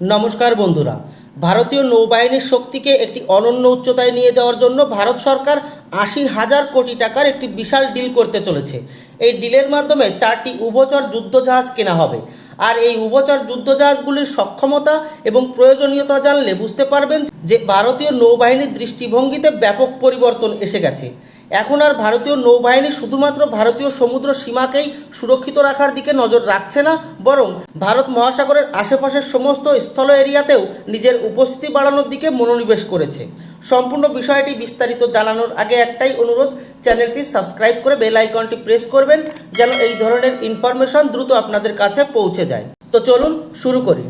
নমস্কার বন্ধুরা, ভারতীয় নৌবাহিনীর শক্তিকে একটি অনন্য উচ্চতায় নিয়ে যাওয়ার জন্য ভারত সরকার আশি হাজার কোটি টাকার একটি বিশাল ডিল করতে চলেছে। এই ডিলের মাধ্যমে চারটি উভচর যুদ্ধজাহাজ কেনা হবে। আর এই উভচর যুদ্ধজাহাজগুলির সক্ষমতা এবং প্রয়োজনীয়তা জানলে বুঝতে পারবেন যে ভারতীয় নৌবাহিনীর দৃষ্টিভঙ্গিতে ব্যাপক পরিবর্তন এসে গেছে। এখন আর ভারতীয় নৌবাহিনী শুধুমাত্র ভারতীয় সমুদ্র সীমাকেই সুরক্ষিত রাখার দিকে নজর রাখছে না, বরং ভারত মহাসাগরের আশেপাশের সমস্ত স্থল এরিয়াতেও নিজের উপস্থিতি বাড়ানোর দিকে মনোনিবেশ করেছে। সম্পূর্ণ বিষয়টি বিস্তারিত জানানোর আগে একটাই অনুরোধ, চ্যানেলটি সাবস্ক্রাইব করে বেল আইকনটি প্রেস করবেন যেন এই ধরনের ইনফরমেশন দ্রুত আপনাদের কাছে পৌঁছে যায়। তো চলুন শুরু করি।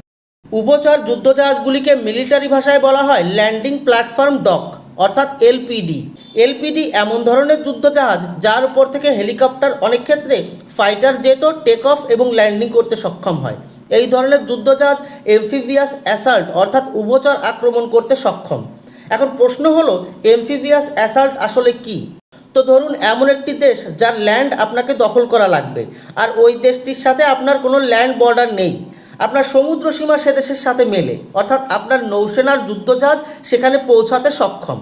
উভচর যুদ্ধজাহাজগুলিকে মিলিটারি ভাষায় বলা হয় ল্যান্ডিং প্ল্যাটফর্ম ডক, অর্থাৎ এলপিডি। এলপিডি এমন ধরনের যুদ্ধজাহাজ যার উপর থেকে হেলিকপ্টার অনেক ক্ষেত্রে ফাইটার জেটও টেক অফ এবং ল্যান্ডিং করতে সক্ষম হয়। এই ধরনের যুদ্ধজাহাজ এমফিভিয়াস অ্যাসাল্ট অর্থাৎ উভচর আক্রমণ করতে সক্ষম। এখন প্রশ্ন হলো এমফিভিয়াস অ্যাসাল্ট আসলে কী? তো ধরুন, এমন একটি দেশ যার ল্যান্ড আপনাকে দখল করা লাগবে, আর ওই দেশটির সাথে আপনার কোনো ল্যান্ড বর্ডার নেই। আপনার সমুদ্র সীমা সে দেশের সাথে মেলে, অর্থাৎ আপনার নৌসেনার যুদ্ধজাহাজ সেখানে পৌঁছাতে সক্ষম।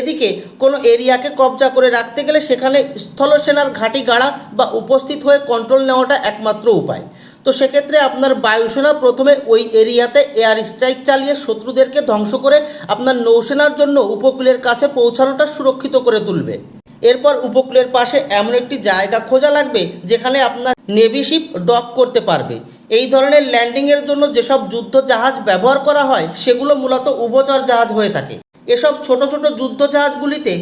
এদিকে, কোনো এরিয়াকে কবজা করে রাখতে গেলে সেখানে স্থলসেনার ঘাঁটি গাড়া বা উপস্থিত হয়ে কন্ট্রোল নেওয়াটা একমাত্র উপায়। তো সেক্ষেত্রে আপনার বায়ুসেনা প্রথমে ওই এরিয়াতে এয়ার স্ট্রাইক চালিয়ে শত্রুদেরকে ধ্বংস করে আপনার নৌসেনার জন্য উপকূলের কাছে পৌঁছানোটা সুরক্ষিত করে তুলবে। এরপর উপকূলের পাশে এমন একটি জায়গা খোঁজা লাগবে যেখানে আপনার নেভি শিপ ডক করতে পারবে। এই ধরনের ল্যান্ডিংয়ের জন্য যেসব যুদ্ধ জাহাজ ব্যবহার করা হয়, সেগুলো মূলত উভচর জাহাজ হয়ে থাকে। এসব ছোট ছোট যুদ্ধ জাহাজগুলিতে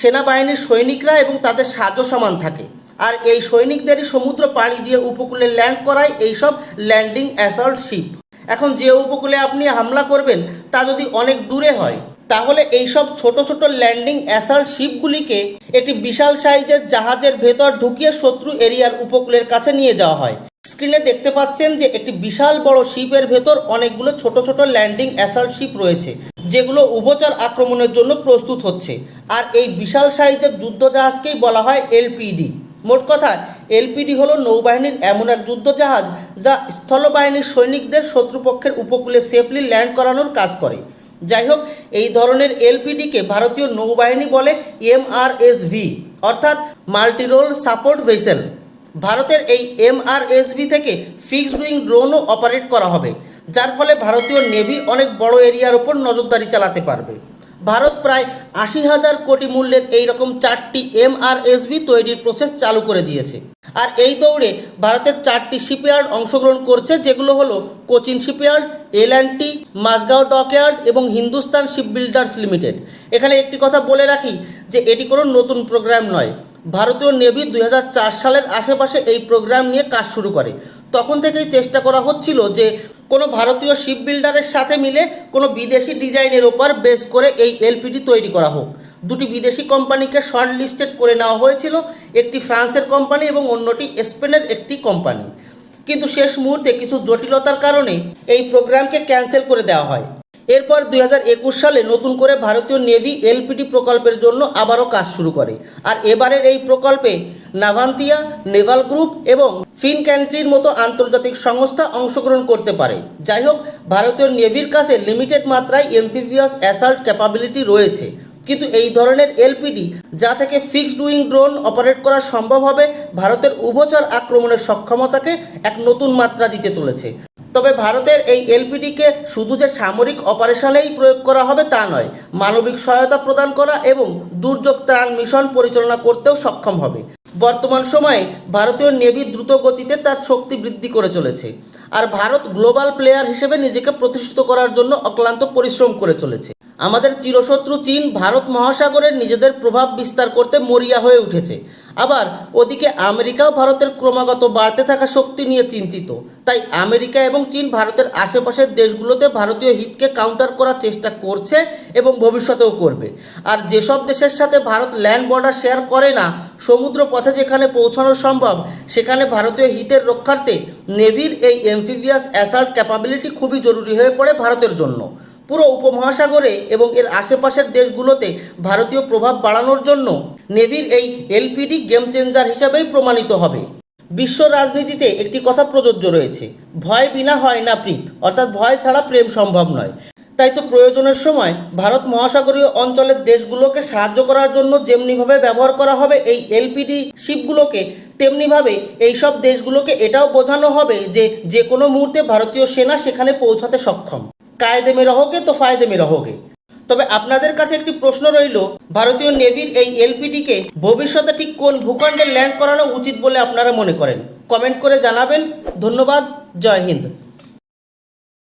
সেনাবাহিনীর সৈনিকরা এবং তাদের সাজো সামান থাকে। আর এই সৈনিকদেরই সমুদ্র পাড়ি দিয়ে উপকূলে ল্যান্ড করায় এইসব ল্যান্ডিং অ্যাসল্ট শিপ। এখন যে উপকূলে আপনি হামলা করবেন, তা যদি অনেক দূরে হয়, তাহলে এইসব ছোট ছোট ল্যান্ডিং অ্যাসাল্ট শিপগুলিকে একটি বিশাল সাইজের জাহাজের ভেতর ঢুকিয়ে শত্রু এরিয়ার উপকূলের কাছে নিয়ে যাওয়া হয়। স্ক্রিনে দেখতে পাচ্ছেন যে একটি বিশাল বড় শিপের ভেতর অনেকগুলো ছোট ছোট ল্যান্ডিং অ্যাসাল্ট শিপ রয়েছে। যেগুলো উভচর আক্রমণের জন্য প্রস্তুত হচ্ছে। আর এই বিশাল সাইজের যুদ্ধজাহাজকেই বলা হয় এলপিডি। মোট কথা, এলপিডি হলো নৌবাহিনীর এমন এক যুদ্ধজাহাজ যা স্থলবাহিনীর সৈনিকদের শত্রুপক্ষের উপকূলে সেফলি ল্যান্ড করানোর কাজ করে। যাই হোক, এই ধরনের এলপিডিকে ভারতীয় নৌবাহিনী বলে এমআরএসভি, অর্থাৎ মাল্টিরোল সাপোর্ট ভেসেল। ভারতের এই এমআরএসভি থেকে ফিক্সড উইং ড্রোনও অপারেট করা হবে। যার ফলে ভারতীয় নেভি অনেক বড় এরিয়ার ওপর নজরদারি চালাতে পারবে। ভারত প্রায় আশি হাজার কোটি মূল্যের এই রকম চারটি এমআরএসভি তৈরির প্রসেস চালু করে দিয়েছে। আর এই দৌড়ে ভারতের চারটি শিপইয়ার্ড অংশগ্রহণ করছে, যেগুলো হলো Cochin shipyard L T Mazagaon dockyard এবং হিন্দুস্তান শিপ বিল্ডার্স লিমিটেড এখানে একটি কথা বলে রাখি যে এটি কোনো নতুন প্রোগ্রাম নয়। ভারতীয় নেভি দু হাজার চার সালের আশেপাশে এই প্রোগ্রাম নিয়ে কাজ শুরু করে। তখন থেকেই চেষ্টা করা হচ্ছিল যে কোনো ভারতীয় শিপ বিল্ডারের সাথে মিলে কোনো বিদেশি ডিজাইনের ওপর বেস করে এই এলপিডি তৈরি করা হোক। দুটি বিদেশি কোম্পানিকে শর্ট লিস্টেড করে নেওয়া হয়েছিল, একটি ফ্রান্সের কোম্পানি এবং অন্যটি স্পেনের একটি কোম্পানি। কিন্তু শেষ মুহূর্তে কিছু জটিলতার কারণে এই প্রোগ্রামকে ক্যান্সেল করে দেওয়া হয়। এরপর দুই হাজার একুশ সালে নতুন করে ভারতীয় নেভি এলপিডি প্রকল্পের জন্য আবারও কাজ শুরু করে। আর এবারের এই প্রকল্পে নাভান্তিয়া, নেভাল গ্রুপ এবং ফিন ক্যান্ট্রির মতো আন্তর্জাতিক সংস্থা অংশগ্রহণ করতে পারে। যাই হোক, ভারতীয় নেভির কাছে লিমিটেড মাত্রায় এমফিভিয়াস অ্যাসাল্ট ক্যাপাবিলিটি রয়েছে। কিন্তু এই ধরনের এলপিডি, যা থেকে ফিক্সড উইং ড্রোন অপারেট করা সম্ভব হবে, ভারতের উভচর আক্রমণের সক্ষমতাকে এক নতুন মাত্রা দিতে চলেছে। তবে ভারতের এই এলপিডিকে শুধু যে সামরিক অপারেশনেই প্রয়োগ করা হবে তা নয়, মানবিক সহায়তা প্রদান করা এবং দুর্যোগ ত্রাণ মিশন পরিচালনা করতেও সক্ষম হবে। বর্তমান সময়ে ভারতীয় নেভি দ্রুত গতিতে তার শক্তি বৃদ্ধি করে চলেছে আর ভারত গ্লোবাল প্লেয়ার হিসেবে নিজেকে প্রতিষ্ঠিত করার জন্য অক্লান্ত পরিশ্রম করে চলেছে। আমাদের চিরশত্রু চীন ভারত মহাসাগরের নিজেদের প্রভাব বিস্তার করতে মরিয়া হয়ে উঠেছে। আবার ওদিকে আমেরিকাও ভারতের ক্রমাগত বাড়তে থাকা শক্তি নিয়ে চিন্তিত। তাই আমেরিকা এবং চীন ভারতের আশেপাশের দেশগুলোতে ভারতীয় হিতকে কাউন্টার করার চেষ্টা করছে এবং ভবিষ্যতেও করবে। আর যেসব দেশের সাথে ভারত ল্যান্ড বর্ডার শেয়ার করে না সমুদ্র পথে যেখানে পৌঁছানো সম্ভব, সেখানে ভারতীয় হিতের রক্ষার্থে নেভির এই এমফিভিয়াস অ্যাসাল্ট ক্যাপাবিলিটি খুবই জরুরি হয়ে পড়ে ভারতের জন্য। পুরো উপমহাসাগরে এবং এর আশেপাশের দেশগুলোতে ভারতীয় প্রভাব বাড়ানোর জন্য নেভির এই এলপিডি গেম চেঞ্জার হিসাবেই প্রমাণিত হবে। বিশ্ব রাজনীতিতে একটি কথা প্রযোজ্য রয়েছে। ভয় বিনা হয় না প্রীত, অর্থাৎ ভয় ছাড়া প্রেম সম্ভব নয়। তাই তো প্রয়োজনের সময় ভারত মহাসাগরীয় অঞ্চলের দেশগুলোকে সাহায্য করার জন্য যেমনিভাবে ব্যবহার করা হবে এই এলপিডি শিপগুলোকে, তেমনিভাবে এই সব দেশগুলোকে এটাও বোঝানো হবে যে যে কোনো মুহূর্তে ভারতীয় সেনা সেখানে পৌঁছাতে সক্ষম। কায়দে মে রহোগে তো ফায়দে মে রহোগে। তবে আপনাদের কাছে একটি প্রশ্ন রইল, ভারতীয় নেভির এই এলপিডিকে ভবিষ্যতে ঠিক কোন ভূখণ্ডে ল্যান্ড করানো উচিত বলে আপনারা মনে করেন? কমেন্ট করে জানাবেন। ধন্যবাদ। জয় হিন্দ।